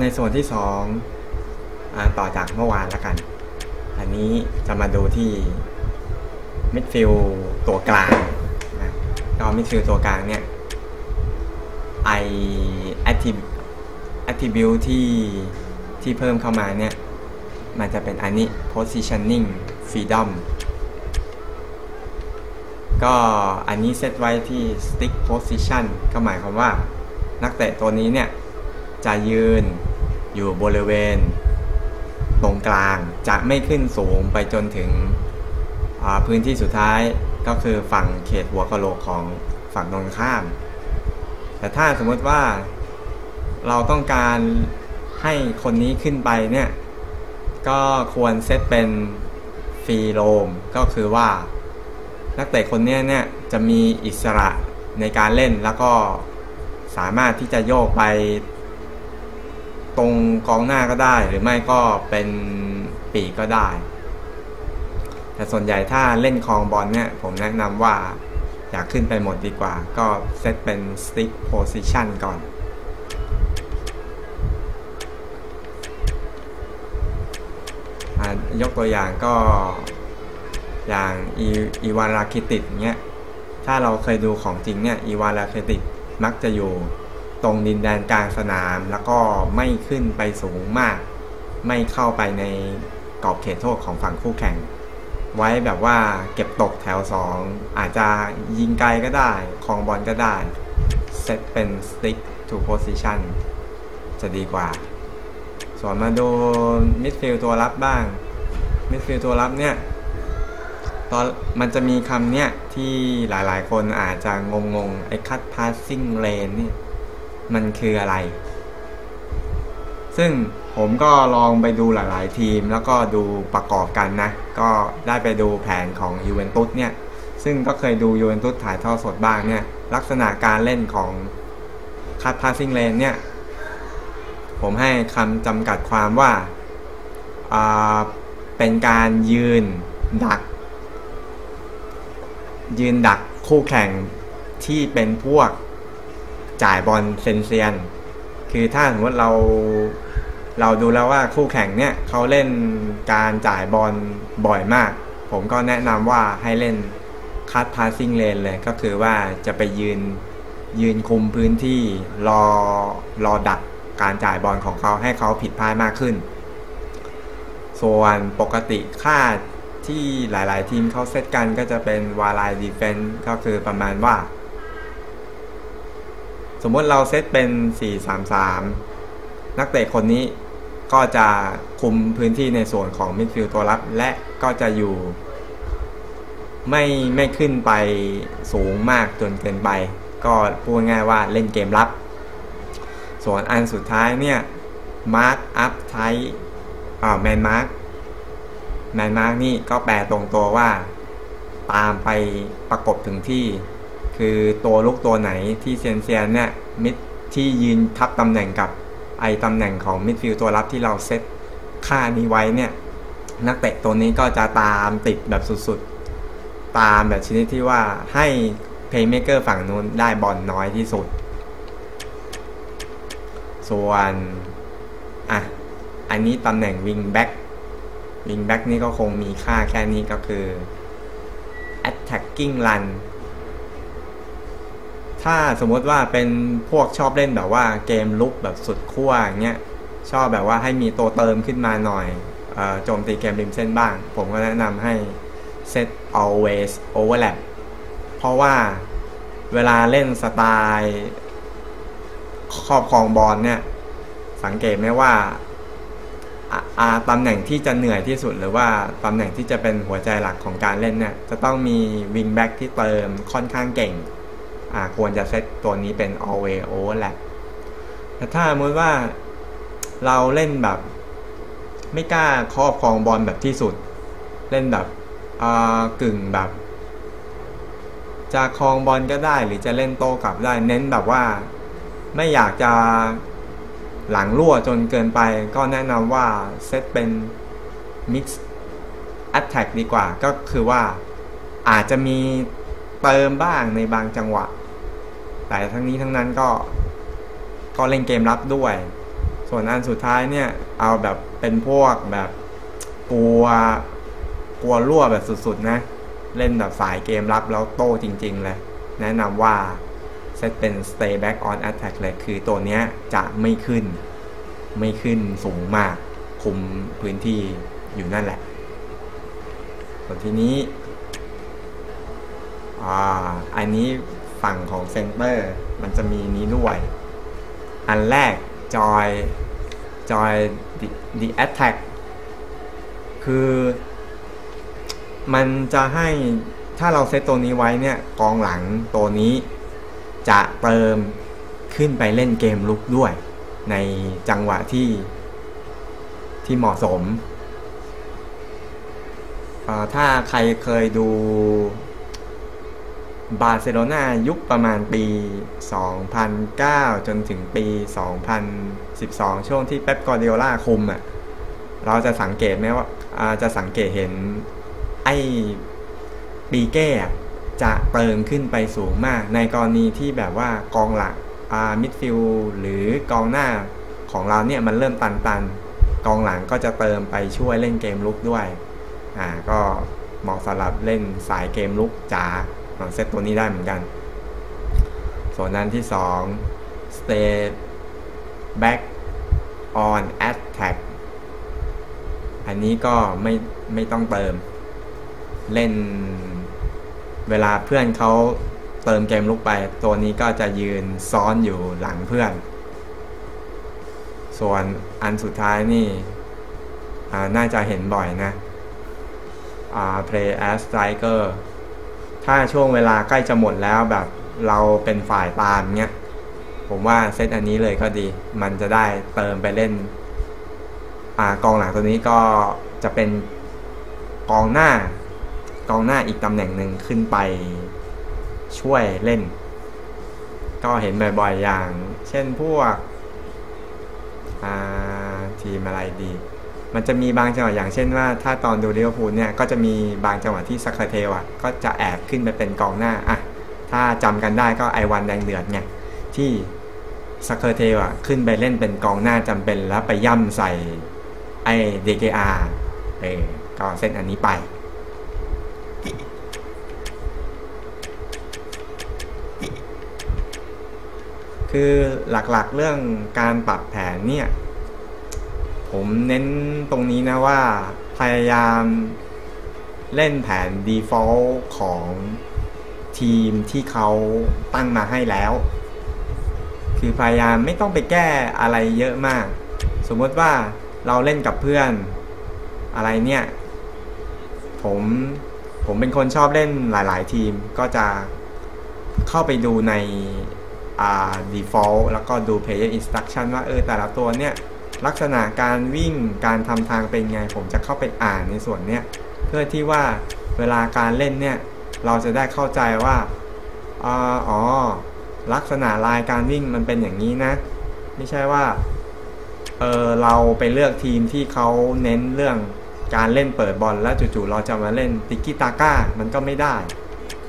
ในส่วนที่สองอต่อจากเมื่อวานแล้วกัน อันนี้จะมาดูที่มิดฟิลตัวกลางนะก็มิดฟิลตัวกลางเนี่ยไอแอคทีฟแอคทีบิวที่ที่เพิ่มเข้ามาเนี่ย มันจะเป็นอันนี้ positioning freedom ก็อันนี้เซตไว้ที่ stick position ก็หมายความว่านักเตะตัวนี้เนี่ย จะยืนอยู่บริเวณ ตรงกลางจะไม่ขึ้นสูงไปจนถึงพื้นที่สุดท้ายก็คือฝั่งเขตหัวกะโหลกของฝั่งตรงข้าม แต่ถ้าสมมติว่าเราต้องการให้คนนี้ขึ้นไปเนี่ย ก็ควรเซตเป็นฟรีโรมก็คือว่า นักเตะคนนี้เนี่ยจะมีอิสระในการเล่นแล้วก็สามารถที่จะโยกไป ตรงกองหน้าก็ได้ หรือไม่ก็เป็นปีกก็ได้ แต่ส่วนใหญ่ถ้าเล่นคลองบอลเนี่ยผมแนะนำว่าอยากขึ้นไปหมดดีกว่า ก็เซตเป็น stick position ก่อนยกตัวอย่างก็อย่างอีวานราคิติดเงี้ยถ้าเราเคยดูของจริงเนี่ยอีวานราคิติดมักจะอยู่ ตรงดินแดนกลางสนาม แล้วก็ไม่ขึ้นไปสูงมาก ไม่เข้าไปในกรอบเขตโทษของฝั่งคู่แข่ง ไว้แบบว่าเก็บตกแถว 2 อาจจะยิงไกลก็ได้คลองบอลก็ได้ เซตเป็น stick to position จะดีกว่า ส่วนมาดูมิดฟิลตัวรับบ้าง มิดฟิลตัวรับเนี่ยตอนมันจะมีคำเนี้ยที่หลายๆ คนอาจจะงงๆ ไอ้คัดพาสซิ่งเลนเนี่ย มันคืออะไร ซึ่งผมก็ลองไปดูหลาย ๆ ทีมแล้วก็ดูประกอบกันนะ ก็ได้ไปดูแผนของยูเวนตุสเนี่ย ซึ่งก็เคยดูยูเวนตุสถ่ายทอดสดบ้างเนี่ย ลักษณะการเล่นของคัดพาสซิ่งเลนเนี่ย ผมให้คำจำกัดความว่าเป็นการยืนดัก ยืนดักคู่แข่งที่เป็นพวก จ่ายบอลเซนเซียน คือถ้าสมมติเราเราดูแล้วว่าคู่แข่งเนี่ยเขาเล่นการจ่ายบอลบ่อยมาก ผมก็แนะนำว่าให้เล่นคัดพาสซิ่งเลนเลยก็คือว่าจะไปยืนยืนคุมพื้นที่รอรอดักการจ่ายบอลของเขาให้เขาผิดพลาดมากขึ้น ส่วนปกติค่าที่หลาย ๆ ทีมเขาเซตกันก็จะเป็นวาลายดีเฟนต์ก็คือประมาณว่า สมมติเราเซตเป็น 4-3-3 นักเตะคนนี้ก็จะคุมพื้นที่ในส่วนของมิดฟิลด์ตัวรับ และก็จะอยู่ ไม่ไม่ขึ้นไปสูงมากจนเกินไป ก็พูดง่ายว่าเล่นเกมรับ ส่วนอันสุดท้ายเนี่ยมาร์คอัพไทอ่าแมนมาร์คแมนมาร์กนี่ก็แปลตรงตัวว่า ตามไปประกบถึงที่ คือตัวลุกตัวไหนที่เซียนเซียนเนี่ยมิดที่ยืนทับตำแหน่งกับไอตำแหน่งของมิดฟิลตัวรับที่เราเซตค่านี้ไว้เนี่ยนักเตะตัวนี้ก็จะตามติดแบบสุดๆ ตามแบบชนิดที่ว่าให้เพย์เมเกอร์ฝั่งนู้นได้บอลน้อยที่สุด ส่วนอะอันนี้ตำแหน่งวิงแบ็กวิงแบ็กนี่ก็คงมีค่าแค่นี้ก็คือ attacking run ถ้าสมมติว่าเป็นพวกชอบเล่นแบบว่าเกมลุกแบบสุดขั้วอย่างเงี้ยชอบแบบว่าให้มีตัวเติมขึ้นมาหน่อยโจมตีเกมริมเส้นบ้าง ผมก็แนะนำให้ set always overlap เพราะว่าเวลาเล่นสไตล์ครอบครองบอลเนี่ย สังเกตไหมว่าตำแหน่งที่จะเหนื่อยที่สุดหรือว่าตำแหน่งที่จะเป็นหัวใจหลักของการเล่นเนี่ย จะต้องมีวิงแบ็กที่เติมค่อนข้างเก่ง ควรจะเซตตัวนี้เป็น always overlap แต่ถ้าสมมติว่าเราเล่นแบบ ไม่กล้าครอบครองบอลแบบที่สุด เล่นแบบกึ่งแบบ จะครองบอลก็ได้หรือจะเล่นโต้กลับได้ เน้นแบบว่าไม่อยากจะหลังรั่วจนเกินไป ก็แนะนำว่าเซตเป็น Mix Attack ดีกว่า ก็คือว่าอาจจะมีเติมบ้างในบางจังหวะ แต่ทั้งนี้ทั้งนั้นก็ก็เล่นเกมรับด้วย ส่วนอันสุดท้ายเนี่ย เอาแบบเป็นพวกแบบกลัวกลัวรั่วแบบสุดๆนะ เล่นแบบสายเกมรับแล้วโต้จริง ๆ เลย แนะนำว่าเซตเป็น stay back on attack เลย คือตัวเนี้ยจะไม่ขึ้น ไม่ขึ้นสูงมาก คุมพื้นที่อยู่นั่นแหละส่วนทีนี้ อ่า อันนี้ ฝั่งของเซนเตอร์ มันจะมีนี้ด้วย อันแรก joy joy the, the attack คือมันจะให้ถ้าเราเซตตัวนี้ไว้เนี่ยกองหลังตัวนี้จะเติมขึ้นไปเล่นเกมลุกด้วย ในจังหวะที่ที่เหมาะสม ถ้าใครเคยดู บาร์เซโลนายุคประมาณปี 2009 จนถึงปี 2012 ช่วงที่เป๊ปกอร์เดโอลาคุมอะ่ะเราจะสังเกตไหมว่าจะสังเกตเห็นไอ้ปีเก้จะเติมขึ้นไปสูงมาก ในกรณีที่แบบว่ากองหลักมิดฟิลหรือกองหน้าของเราเนี่ยมันเริ่มตันตันกองหลังก็จะเติมไปช่วยเล่นเกมลุกด้วยอ่าก็เหมาะสำหรับเล่นสายเกมลุกจ๋า เซตตัวนี้ได้เหมือนกัน ส่วนนั้นที่ 2 stay back on attack อันนี้ก็ไม่ไม่ต้องเติม เล่นเวลาเพื่อนเขาเติมเกมลุกไป ตัวนี้ก็จะยืนซ้อนอยู่หลังเพื่อน ส่วนอันสุดท้ายนี่น่าจะเห็นบ่อยนะ play as striker ถ้าช่วงเวลาใกล้จะหมดแล้วแบบเราเป็นฝ่ายตามเนี้ยผมว่าเซตอันนี้เลยก็ดี มันจะได้เติมไปเล่นอ่ากองหลังตัวนี้ก็จะเป็นกองหน้ากองหน้าอีกตำแหน่งหนึ่งขึ้นไปช่วยเล่น ก็เห็นบ่อยๆอย่าง เช่นพวกทีมอะไรดี มันจะมีบางจังหวะอย่างเช่นว่า ถ้าตอนดูลิเวอร์พูลเนี่ยก็จะมีบางจังหวะที่สักเคเทลอะก็จะแอบขึ้นไปเป็นกองหน้าอะถ้าจำกันได้ก็ไอวันแดงเดือดไงที่สักเคเทลอะขึ้นไปเล่นเป็นกองหน้าจำเป็นแล้วไปย่ำใส่ไอเดเกอาเออก็เส้นอันนี้ไปคือหลักๆเรื่องการปรับแผนเนี่ย ผมเน้นตรงนี้นะว่าพยายามเล่นแผน default ของทีมที่เขาตั้งมาให้แล้ว คือพยายามไม่ต้องไปแก้อะไรเยอะมาก สมมติว่าเราเล่นกับเพื่อนอะไรเนี่ย ผมผมเป็นคนชอบเล่นหลาย ๆ ทีมก็จะเข้าไปดูในอ่า default แล้วก็ดู player instruction ว่าเออแต่ละตัวเนี่ย ลักษณะการวิ่งการทำทางเป็นไง ผมจะเข้าไปอ่านในส่วนเนี้ยเพื่อที่ว่าเวลาการเล่นเนี่ย เราจะได้เข้าใจว่าอ๋อลักษณะลายการวิ่งมันเป็นอย่างนี้นะ ไม่ใช่ว่าเออเราไปเลือกทีมที่เขาเน้นเรื่องการเล่นเปิดบอลแล้วจู่ๆเราจะมาเล่นติกิตาก้ามันก็ไม่ได้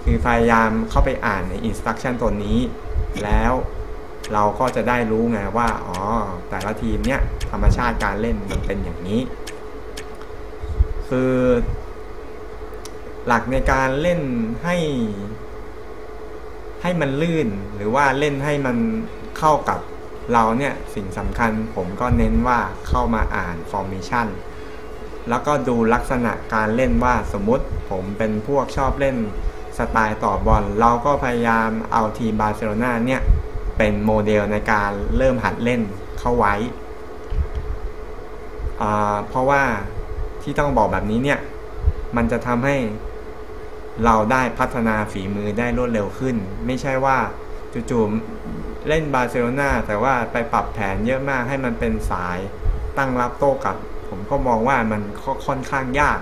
คือพยายามเข้าไปอ่านในอินสตัคชั่นตัวนี้ แล้วเราก็จะได้รู้ไงว่า อ๋อ แต่ละทีมเนี้ย ธรรมชาติการเล่นมันเป็นอย่างนี้ คือหลักในการเล่นให้ ให้มันลื่นหรือว่าเล่นให้มันเข้ากับเราเนี่ยสิ่งสำคัญผมก็เน้นว่าเข้ามาอ่านฟอร์มิชันแล้วก็ดูลักษณะการเล่นว่าสมมติผมเป็นพวกชอบเล่นสไตล์ต่อบอลเราก็พยายามเอาทีมบาร์เซโลนาเนี่ยเป็นโมเดลในการเริ่มหัดเล่นเข้าไว้ เพราะว่าที่ต้องบอกแบบนี้เนี่ย มันจะทำให้เราได้พัฒนาฝีมือได้รวดเร็วขึ้น ไม่ใช่ว่าจู่ๆเล่นบาร์เซโลนาแต่ว่าไปปรับแผนเยอะมากให้มันเป็นสายตั้งรับโต้กับ ผมก็มองว่ามันค่อนข้างยาก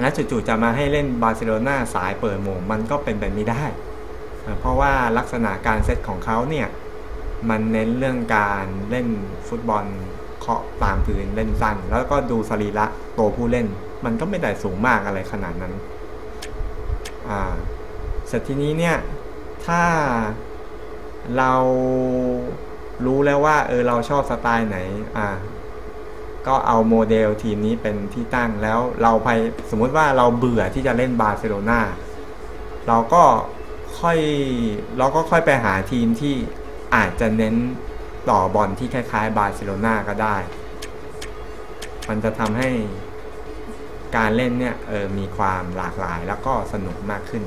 และจู่ๆจะมาให้เล่นบาร์เซโลนาสายเปิดโมงมันก็เป็นไปไม่ได้ เพราะว่าลักษณะการเซตของเขาเนี่ย มันเน้นเรื่องการเล่นฟุตบอล เคาะตามพื้นเล่นสั้น แล้วก็ดูสรีระโตผู้เล่น มันก็ไม่ได้สูงมากอะไรขนาดนั้น อ่าเสร็จทีนี้เนี่ย ถ้าเรารู้แล้วว่า เออเราชอบสไตล์ไหน อ่า ก็เอาโมเดลทีมนี้เป็นที่ตั้งแล้วเราไปสมมติว่าเราเบื่อที่จะเล่นบาร์เซโลนาเราก็ค่อยเราก็ค่อยไปหาทีมที่อาจจะเน้น ต่อบอลที่คล้ายๆ บาร์เซโลนาก็ได้ มันจะทำให้การเล่นเนี่ยเออมีความหลากหลายแล้วก็สนุกมากขึ้น